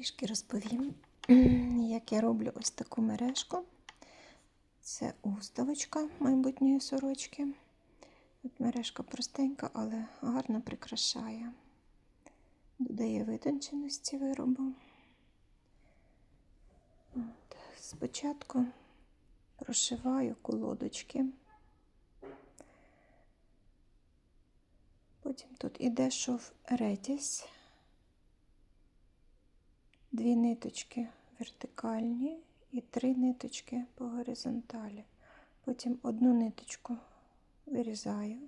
Трішки розповім, як я роблю ось таку мережку. Це уставочка майбутньої сорочки. От мережка простенька, але гарно прикрашає. Додає витонченості виробу. От. Спочатку прошиваю колодочки. Потім тут іде шов ретязь. Дві ниточки вертикальні і три ниточки по горизонталі. Потім одну ниточку вирізаю,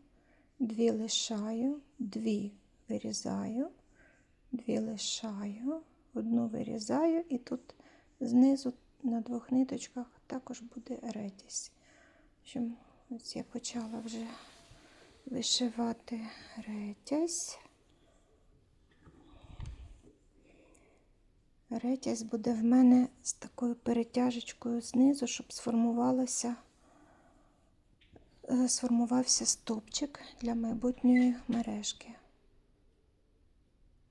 дві лишаю, дві вирізаю, дві лишаю, одну вирізаю, і тут знизу на двох ниточках також буде ретязь. Ось я почала вже вишивати ретязь. Ретязь буде в мене з такою перетяжечкою знизу, щоб сформувалося, е, сформувався стопчик для майбутньої мережки.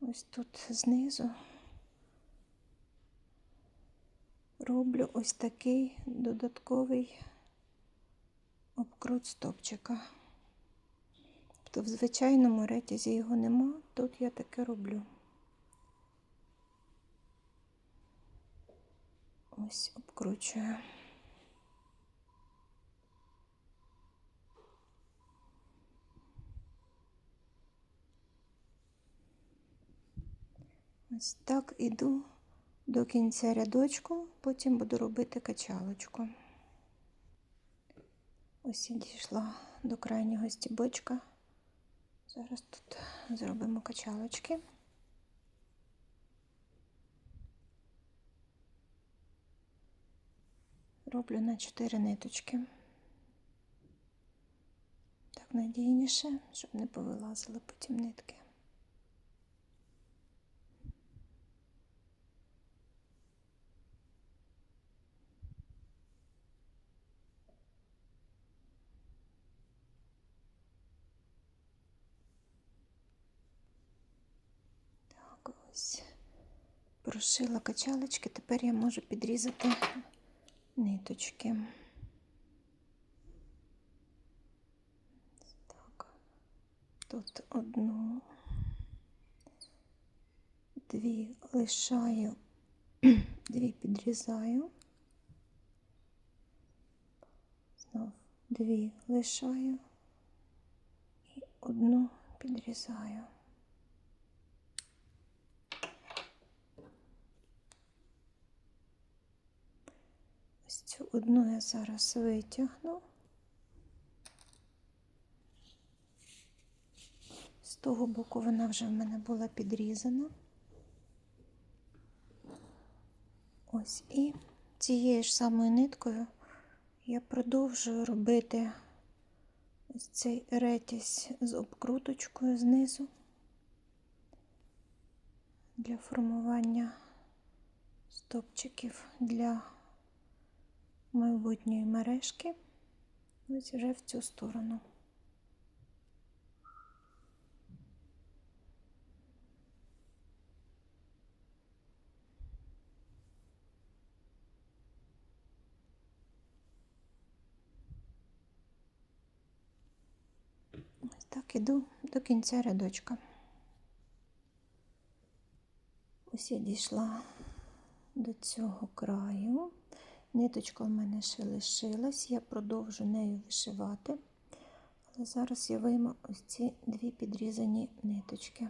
Ось тут знизу роблю ось такий додатковий обкрут стопчика. Тобто в звичайному ретязі його нема, тут я таке роблю. Ось обкручую. Ось так іду до кінця рядочку, потім буду робити качалочку. Ось і дійшла до крайнього стібочка. Зараз тут зробимо качалочки. Роблю на 4 ниточки. Так надійніше, щоб не повилазили потім нитки. Ось прошила качалочки, тепер я можу підрізати ниточки. Так, тут одну, дві лишаю, дві підрізаю, знов дві лишаю і одну підрізаю. Одну я зараз витягну. З того боку вона вже в мене була підрізана. Ось і цією ж самою ниткою я продовжую робити ось цей ретязь з обкруточкою знизу для формування стопчиків для майбутньої мережки. Ось вже в цю сторону. Ось так іду до кінця рядочка. Ось я дійшла до цього краю. Ниточка в мене ще лишилась, я продовжу нею вишивати, але зараз я вийму ось ці дві підрізані ниточки.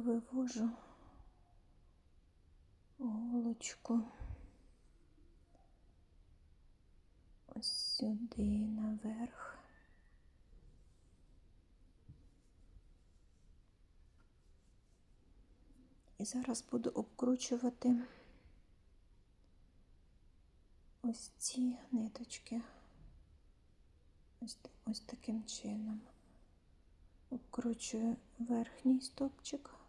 Вивожу голочку ось сюди наверх. І зараз буду обкручувати ось ці ниточки. Ось, ось таким чином. Обкручую верхній стопчик.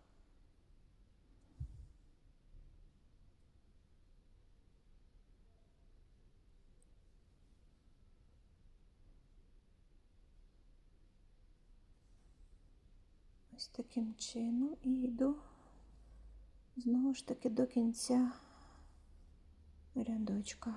Ось таким чином і йду знову ж таки до кінця рядочка.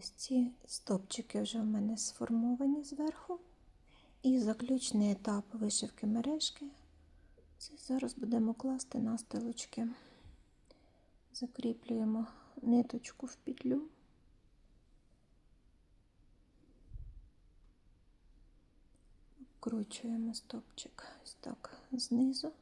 Ось ці стопчики вже в мене сформовані зверху. І заключний етап вишивки мережки. Це зараз будемо класти на стелочки. Закріплюємо ниточку в петлю. Вкручуємо стопчик ось так знизу.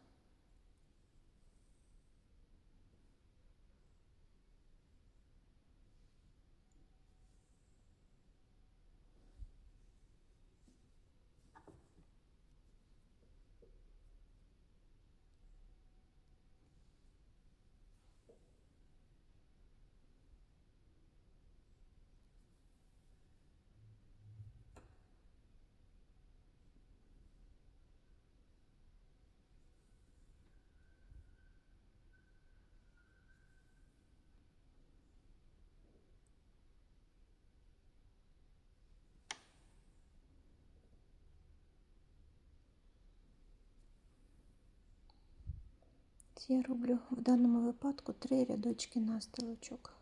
Я роблю в даному випадку три рядочки настилочок.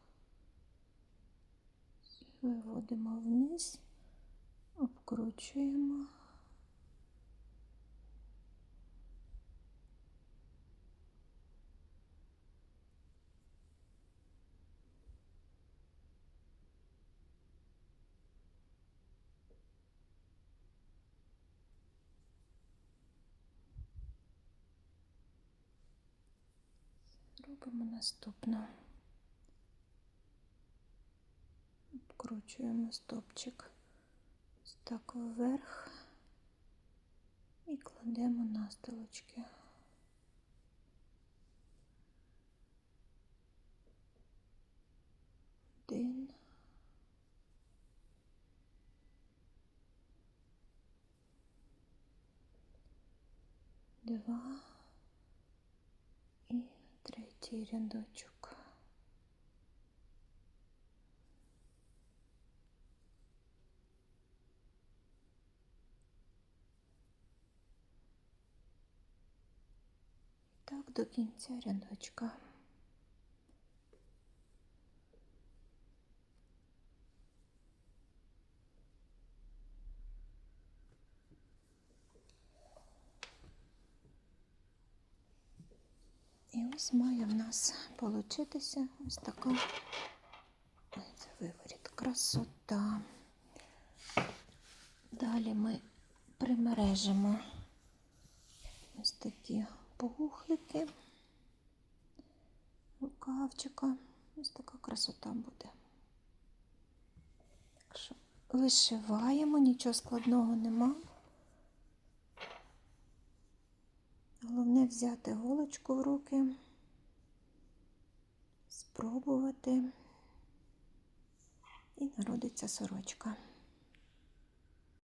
Виводимо вниз, обкручуємо. Робимо наступну. Обкручуємо стопчик ось так вверх і кладемо на столочки. Один. Два. Третій рядочок. Так до кінця рядочка. І ось має в нас получитися ось така це виворіт, красота. Далі ми примережимо ось такі пуглики рукавчика. Ось така красота буде. Так що вишиваємо, нічого складного нема. Взяти голочку в руки, спробувати і народиться сорочка.